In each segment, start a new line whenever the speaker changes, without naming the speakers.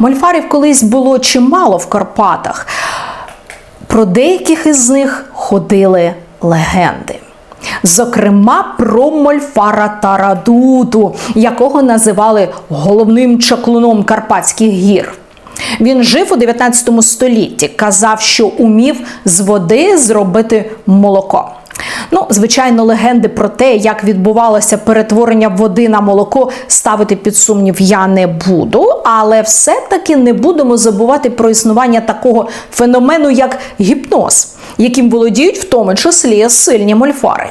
Мольфарів колись було чимало в Карпатах. Про деяких із них ходили легенди. Зокрема, про Мольфара Тарадуту, якого називали головним чаклуном Карпатських гір. Він жив у 19 столітті, казав, що умів з води зробити молоко. Ну, звичайно, легенди про те, як відбувалося перетворення води на молоко, ставити під сумнів я не буду, але все-таки не будемо забувати про існування такого феномену, як гіпноз, яким володіють в тому числі сильні мольфари.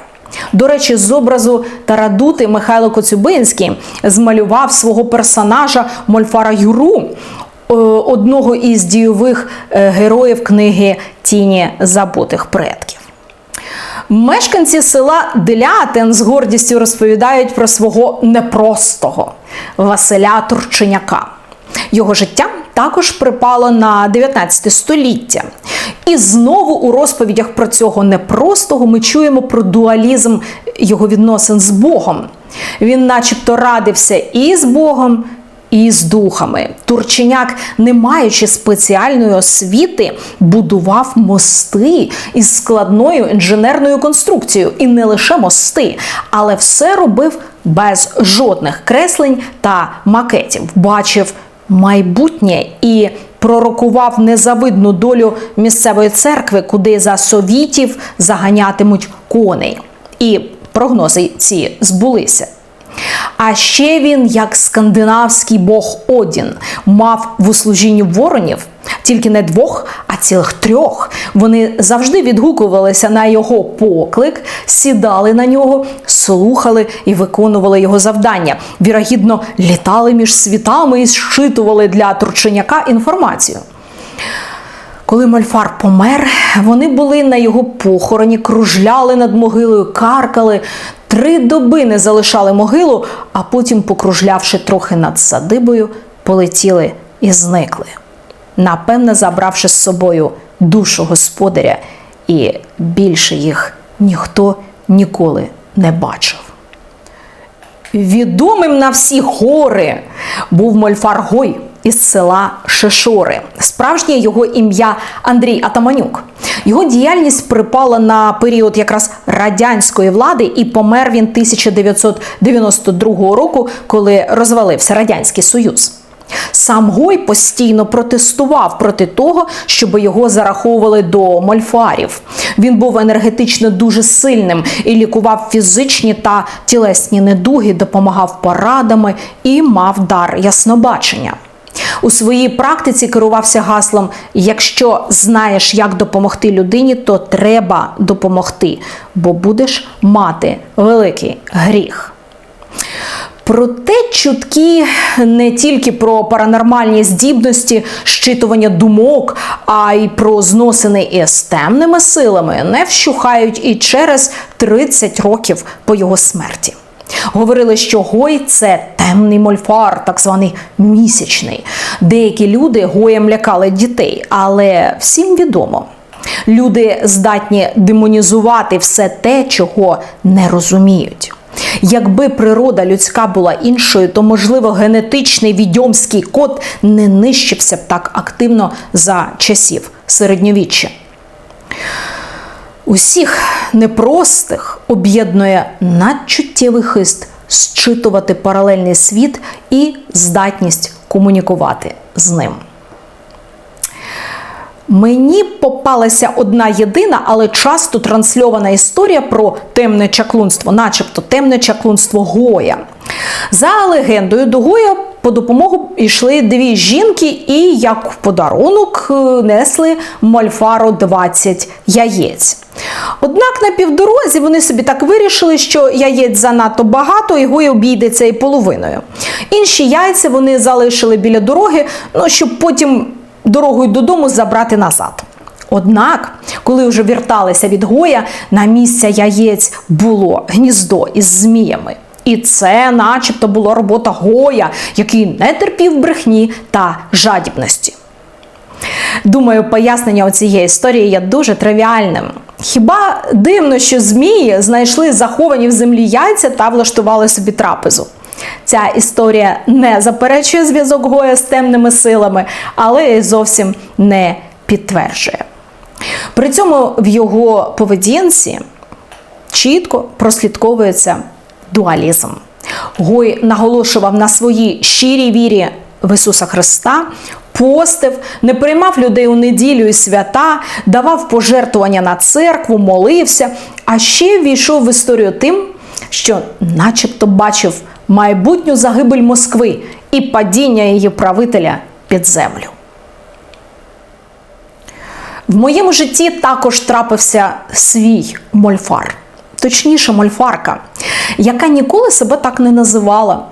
До речі, з образу Тарадути Михайло Коцюбинський змалював свого персонажа Мольфара Юру, е, одного із дійових е, героїв книги Тіні забутих предків. Мешканці села Делятин з гордістю розповідають про свого непростого Василя Турченяка. Його життя також припало на 19 століття. І знову у розповідях про цього непростого ми чуємо про дуалізм його відносин з Богом. Він, начебто, радився і з Богом, і з духами. Турченяк, не маючи спеціальної освіти, будував мости із складною інженерною конструкцією. І не лише мости, але все робив без жодних креслень та макетів. Бачив майбутнє і пророкував незавидну долю місцевої церкви, куди за совітів заганятимуть коней. І прогнози ці збулися. А ще він, як скандинавський бог Одін, мав в услужінні воронів тільки не двох, а цілих трьох. Вони завжди відгукувалися на його поклик, сідали на нього, слухали і виконували його завдання. Вірогідно, літали між світами і зчитували для Турченяка інформацію. Коли Мольфар помер, вони були на його похороні, кружляли над могилою, каркали, три доби не залишали могилу, а потім, покружлявши трохи над садибою, полетіли і зникли, напевне, забравши з собою душу господаря, і більше їх ніхто ніколи не бачив. Відомим на всі гори був Мольфар Гой із села Шишори. Справжнє його ім'я Андрій Атаманюк. Його діяльність припала на період якраз радянської влади, і помер він 1992 року, коли розвалився Радянський Союз. Сам Гой постійно протестував проти того, щоб його зараховували до мольфарів. Він був енергетично дуже сильним і лікував фізичні та тілесні недуги, допомагав порадами і мав дар яснобачення. У своїй практиці керувався гаслом: якщо знаєш, як допомогти людині, то треба допомогти, бо будеш мати великий гріх. Проте чутки не тільки про паранормальні здібності, щитування думок, а й про зносини із темними силами не вщухають і через 30 років по його смерті. Говорили, що Гой це темний мольфар, так званий місячний. Деякі люди гоєм лякали дітей, але всім відомо. Люди здатні демонізувати все те, чого не розуміють. Якби природа людська була іншою, то можливо генетичний відьомський код не нищився б так активно за часів середньовіччя. Усіх непростих об'єднує надчуттєвий хист зчитувати паралельний світ і здатність комунікувати з ним. Мені попалася одна єдина, але часто трансльована історія про темне чаклунство, начебто темне чаклунство Гоя. За легендою, до Гоя по допомогу йшли дві жінки, і як в подарунок е, несли Мольфару 20 яєць. Однак на півдорозі вони собі так вирішили, що яєць занадто багато, і Гоя обійдеться і половиною. Інші яйця вони залишили біля дороги, ну, щоб потім дорогою додому забрати назад. Однак, коли вже верталися від Гоя, на місця яєць було гніздо із зміями. І це, начебто, була робота Гоя, який не терпів брехні та жадібності. Думаю, пояснення цієї історії є дуже тривіальним. Хіба дивно, що змії знайшли заховані в землі яйця та влаштували собі трапезу? Ця історія не заперечує зв'язок Гоя з темними силами, але й зовсім не підтверджує. При цьому в його поведінці чітко прослідковується дуалізм. Гой наголошував на своїй щирій вірі в Ісуса Христа, постив, не приймав людей у неділю і свята, давав пожертвування на церкву, молився, а ще війшов в історію тим, що начебто бачив майбутню загибель Москви і падіння її правителя під землю. В моєму житті також трапився свій мольфар, точніше, мольфарка, яка ніколи себе так не називала.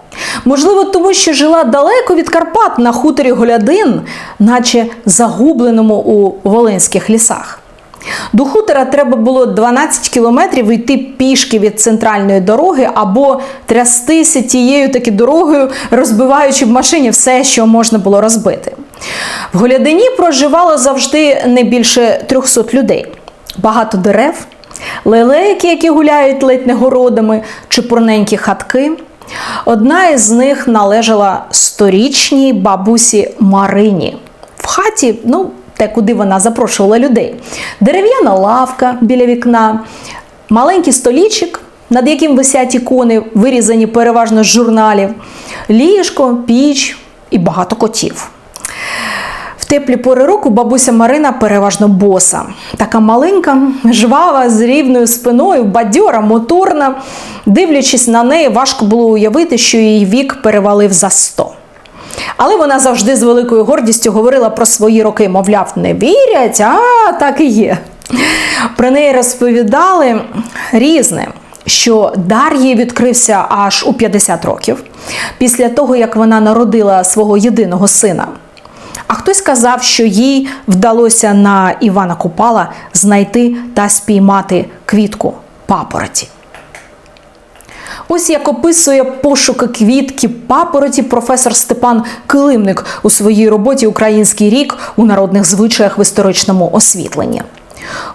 Можливо, тому що жила далеко від Карпат на хуторі Голядин, наче загубленому у Волинських лісах. До хутора треба було 12 кілометрів йти пішки від центральної дороги або трястися тією таки дорогою, розбиваючи в машині все, що можна було розбити. В Голядині проживало завжди не більше 300 людей, багато дерев, лелейки, які гуляють ледь не городами, чепурненькі хатки. Одна із них належала сторічній бабусі Марині. В хаті, ну, те, куди вона запрошувала людей. Дерев'яна лавка біля вікна, маленький столічик, над яким висять ікони, вирізані переважно з журналів, ліжко, піч і багато котів. Теплі пори року бабуся Марина переважно боса. Така маленька, жвава, з рівною спиною, бадьора, моторна. Дивлячись на неї, важко було уявити, що її вік перевалив за 100. Але вона завжди з великою гордістю говорила про свої роки, мовляв, не вірять, а так і є. Про неї розповідали різне. Що дар їй відкрився аж у 50 років, після того, як вона народила свого єдиного сина. А хтось казав, що їй вдалося на Івана Купала знайти та спіймати квітку папороті. Ось як описує пошуки квітки папороті професор Степан Килимник у своїй роботі Український рік у народних звичаях в історичному освітленні.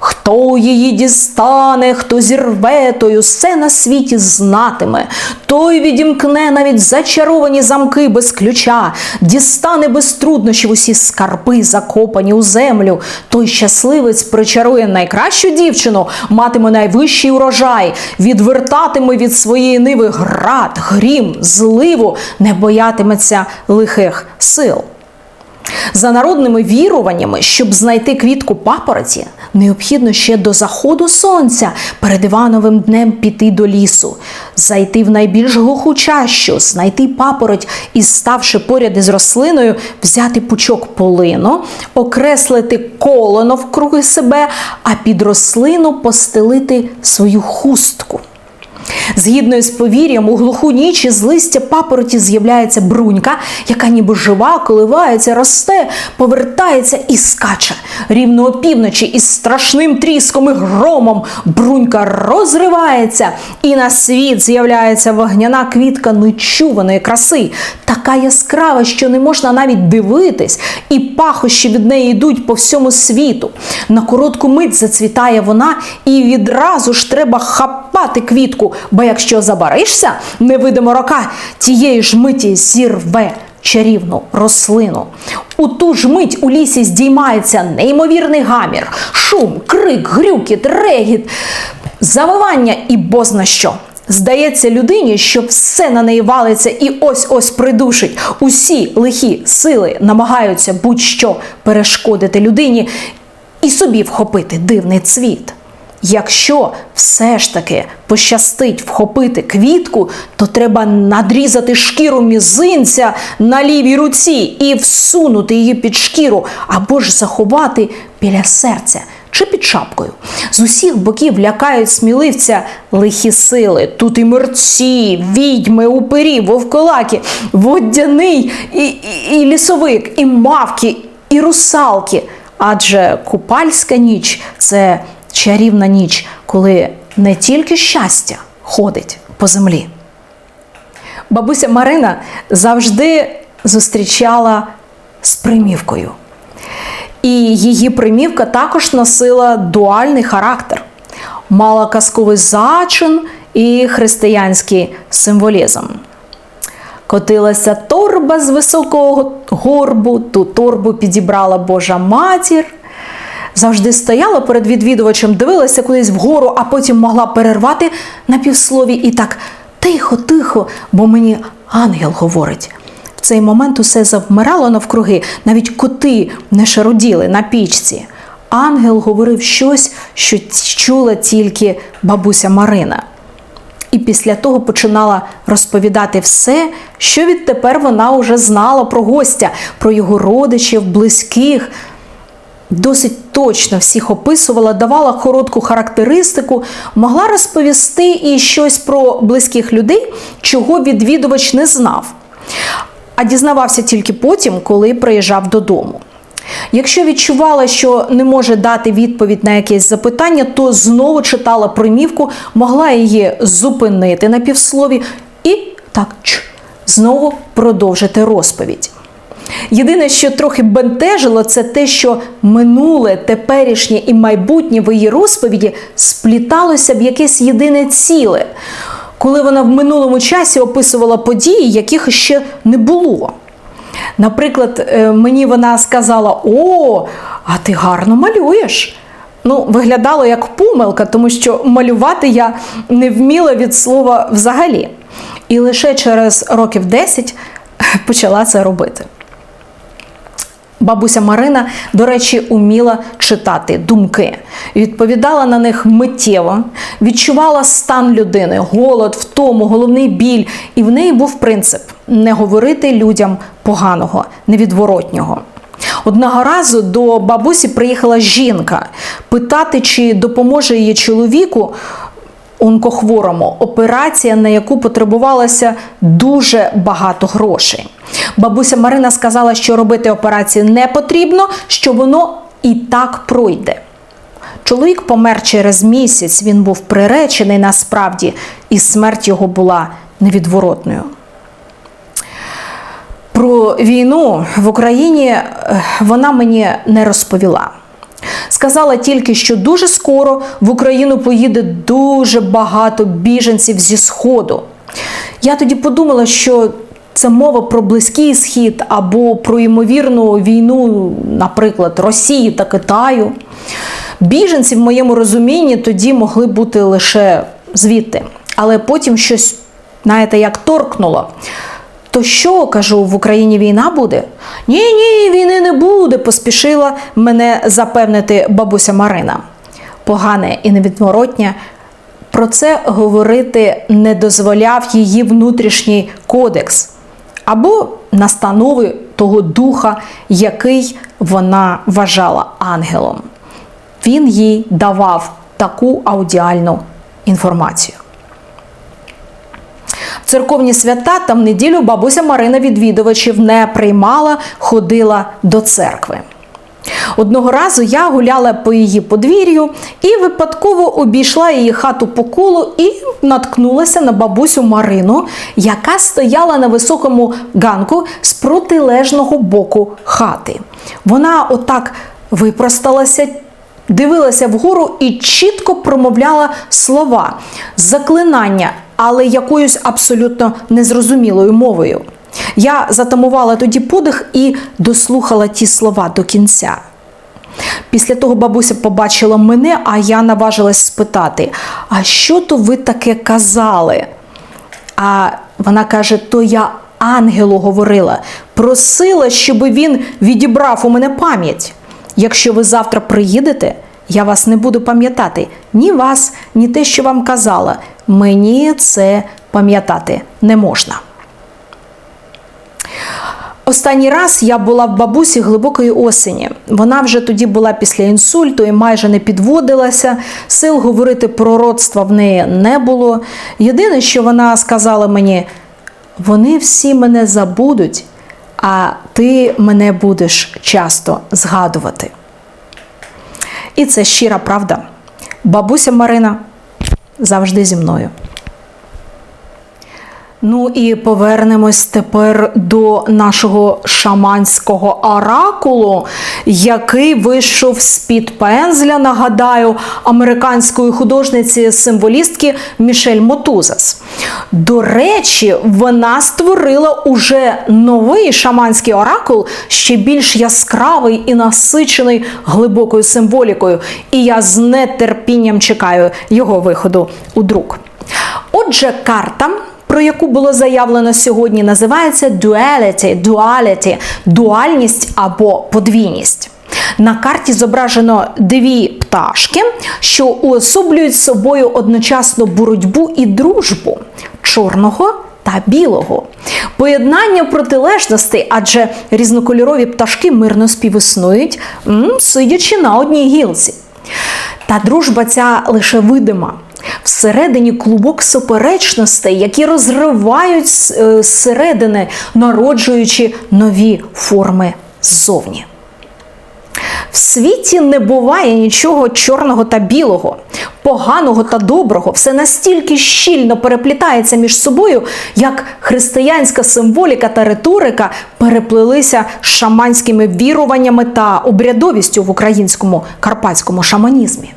Хто її дістане, хто зірве, той усе на світі знатиме, той відімкне навіть зачаровані замки без ключа, дістане без труднощів усі скарби, закопані у землю. Той щасливець причарує найкращу дівчину, матиме найвищий урожай, відвертатиме від своєї ниви град, грім, зливу, не боятиметься лихих сил. За народними віруваннями, щоб знайти квітку папороті, необхідно ще до заходу сонця перед Івановим днем піти до лісу, зайти в найбільш глуху чащу, знайти папороть і, ставши поряд із рослиною, взяти пучок полину, окреслити коло навкруги себе, а під рослину постелити свою хустку. Згідно із повір'ям, у глуху ніч із листя папороті з'являється брунька, яка ніби жива, коливається, росте, повертається і скаче. Рівно опівночі із страшним тріском і громом брунька розривається, і на світ з'являється вогняна квітка нечуваної краси, така яскрава, що не можна навіть дивитись, і пахощі від неї йдуть по всьому світу. На коротку мить зацвітає вона, і відразу ж треба хапати квітку бо якщо забаришся, невидима рока тієї ж миті зірве чарівну рослину. У ту ж мить у лісі здіймається неймовірний гамір, шум, крик, грюкіт, регіт, завивання і бозна що. Здається людині, що все на неї валиться і ось-ось придушить. Усі лихі сили намагаються будь-що перешкодити людині і собі вхопити дивний цвіт. Якщо все ж таки пощастить вхопити квітку, то треба надрізати шкіру мізинця на лівій руці і всунути її під шкіру, або ж заховати біля серця чи під шапкою. З усіх боків лякають сміливця лихі сили. Тут і мерці, відьми, упирі, вовколаки, водяний і, і, і лісовик, і мавки, і русалки. Адже купальська ніч це чарівна ніч, коли не тільки щастя ходить по землі. Бабуся Марина завжди зустрічала з примівкою. І її примівка також носила дуальний характер, мала казковий зачин і християнський символізм. Котилася торба з високого горбу, ту торбу підібрала Божа матір. Завжди стояла перед відвідувачем, дивилася кудись вгору, а потім могла перервати на півслові і так тихо, тихо, бо мені ангел говорить. В цей момент усе завмирало навкруги, навіть коти не шаруділи на пічці. Ангел говорив щось, що чула тільки бабуся Марина. І після того починала розповідати все, що відтепер вона вже знала про гостя, про його родичів, близьких. Досить точно всіх описувала, давала коротку характеристику, могла розповісти і щось про близьких людей, чого відвідувач не знав, а дізнавався тільки потім, коли приїжджав додому. Якщо відчувала, що не може дати відповідь на якесь запитання, то знову читала примівку, могла її зупинити на півслові і так ч, знову продовжити розповідь. Єдине, що трохи бентежило, це те, що минуле, теперішнє і майбутнє в її розповіді спліталося в якесь єдине ціле, коли вона в минулому часі описувала події, яких ще не було. Наприклад, е, мені вона сказала: О, а ти гарно малюєш. Ну, виглядало як помилка, тому що малювати я не вміла від слова взагалі. І лише через років 10 почала це робити. Бабуся Марина, до речі, уміла читати думки, відповідала на них миттєво, відчувала стан людини, голод, втому, головний біль. І в неї був принцип не говорити людям поганого, невідворотнього. Одного разу до бабусі приїхала жінка питати, чи допоможе її чоловіку онкохворому операція, на яку потребувалося дуже багато грошей. Бабуся Марина сказала, що робити операцію не потрібно, що воно і так пройде. Чоловік помер через місяць, він був приречений насправді, і смерть його була невідворотною. Про війну в Україні е, вона мені не розповіла. Сказала тільки, що дуже скоро в Україну поїде дуже багато біженців зі Сходу. Я тоді подумала, що це мова про Близький Схід або про ймовірну війну, наприклад, Росії та Китаю. Біженці, в моєму розумінні, тоді могли бути лише звідти. Але потім щось, знаєте, як торкнуло. То що, кажу, в Україні війна буде? Ні, ні, війни не буде, поспішила мене запевнити бабуся Марина. Погане і невідворотнє. Про це говорити не дозволяв її внутрішній кодекс або настанови того духа, який вона вважала ангелом. Він їй давав таку аудіальну інформацію. Церковні свята та в неділю бабуся Марина відвідувачів не приймала, ходила до церкви. Одного разу я гуляла по її подвір'ю і випадково обійшла її хату по колу і наткнулася на бабусю Марину, яка стояла на високому ганку з протилежного боку хати. Вона отак випросталася. Дивилася вгору і чітко промовляла слова, заклинання, але якоюсь абсолютно незрозумілою мовою. Я затамувала тоді подих і дослухала ті слова до кінця. Після того бабуся побачила мене, а я наважилась спитати: А що то ви таке казали? А вона каже: То я ангелу говорила, просила, щоб він відібрав у мене пам'ять. Якщо ви завтра приїдете, я вас не буду пам'ятати ні вас, ні те, що вам казала. Мені це пам'ятати не можна. Останній раз я була в бабусі глибокої осені. Вона вже тоді була після інсульту і майже не підводилася. Сил говорити про родство в неї не було. Єдине, що вона сказала мені: вони всі мене забудуть, а ти мене будеш часто згадувати. І це щира правда. Бабуся Марина завжди зі мною. Ну і повернемось тепер до нашого шаманського оракулу, який вийшов з-під пензля, нагадаю, американської художниці-символістки Мішель Мотузас. До речі, вона створила уже новий шаманський оракул, ще більш яскравий і насичений глибокою символікою. І я з нетерпінням чекаю його виходу у друк. Отже, карта про яку було заявлено сьогодні, називається duality, duality, дуальність або подвійність. На карті зображено дві пташки, що уособлюють собою одночасно боротьбу і дружбу чорного та білого. Поєднання протилежностей, адже різнокольорові пташки мирно співіснують, сидячи на одній гілці. Та дружба ця лише видима. Всередині клубок суперечностей, які розривають е, зсередини, народжуючи нові форми ззовні. В світі не буває нічого чорного та білого, поганого та доброго, все настільки щільно переплітається між собою, як християнська символіка та риторика переплилися шаманськими віруваннями та обрядовістю в українському карпатському шаманізмі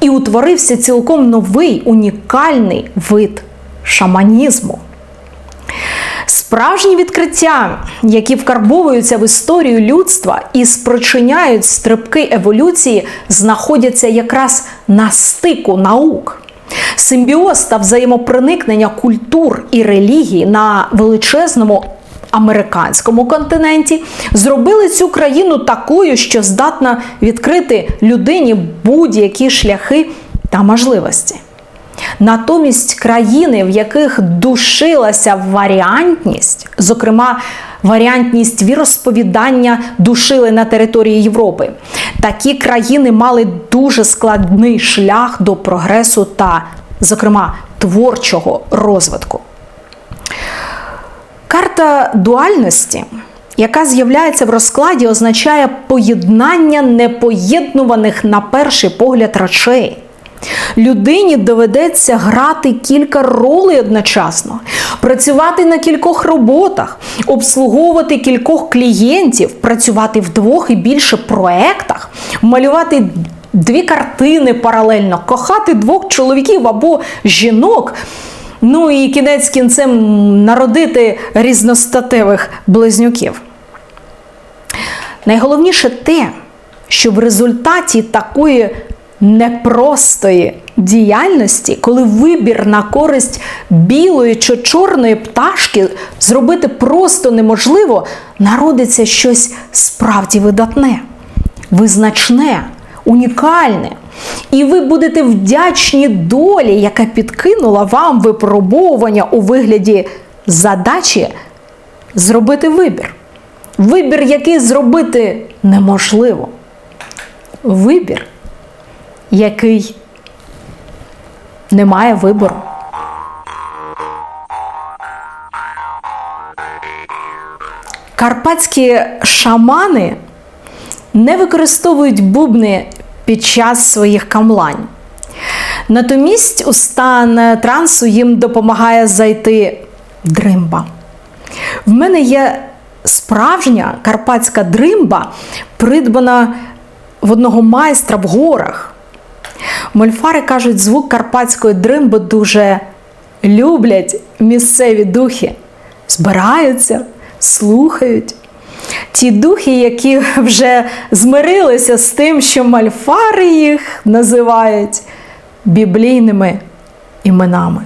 і утворився цілком новий унікальний вид шаманізму. Справжні відкриття, які вкарбовуються в історію людства і спричиняють стрибки еволюції, знаходяться якраз на стику наук. Симбіоз та взаємопроникнення культур і релігій на величезному американському континенті, зробили цю країну такою, що здатна відкрити людині будь-які шляхи та можливості. Натомість країни, в яких душилася варіантність, зокрема варіантність віросповідання душили на території Європи, такі країни мали дуже складний шлях до прогресу та, зокрема, творчого розвитку. Карта дуальності, яка з'являється в розкладі, означає поєднання непоєднуваних на перший погляд речей. Людині доведеться грати кілька ролей одночасно, працювати на кількох роботах, обслуговувати кількох клієнтів, працювати в двох і більше проектах, малювати дві картини паралельно, кохати двох чоловіків або жінок. Ну і кінець кінцем народити різностатевих близнюків. Найголовніше те, що в результаті такої непростої діяльності, коли вибір на користь білої чи чорної пташки зробити просто неможливо, народиться щось справді видатне, визначне, унікальне. І ви будете вдячні долі, яка підкинула вам випробовування у вигляді задачі зробити вибір. Вибір, який зробити неможливо. Вибір, який не має вибору. Карпатські шамани не використовують бубни під час своїх камлань. Натомість у стан трансу їм допомагає зайти дримба. В мене є справжня карпатська дримба, придбана в одного майстра в горах. Мольфари кажуть, звук карпатської дримби дуже люблять місцеві духи, збираються, слухають ті духи, які вже змирилися з тим, що мальфари їх називають біблійними іменами.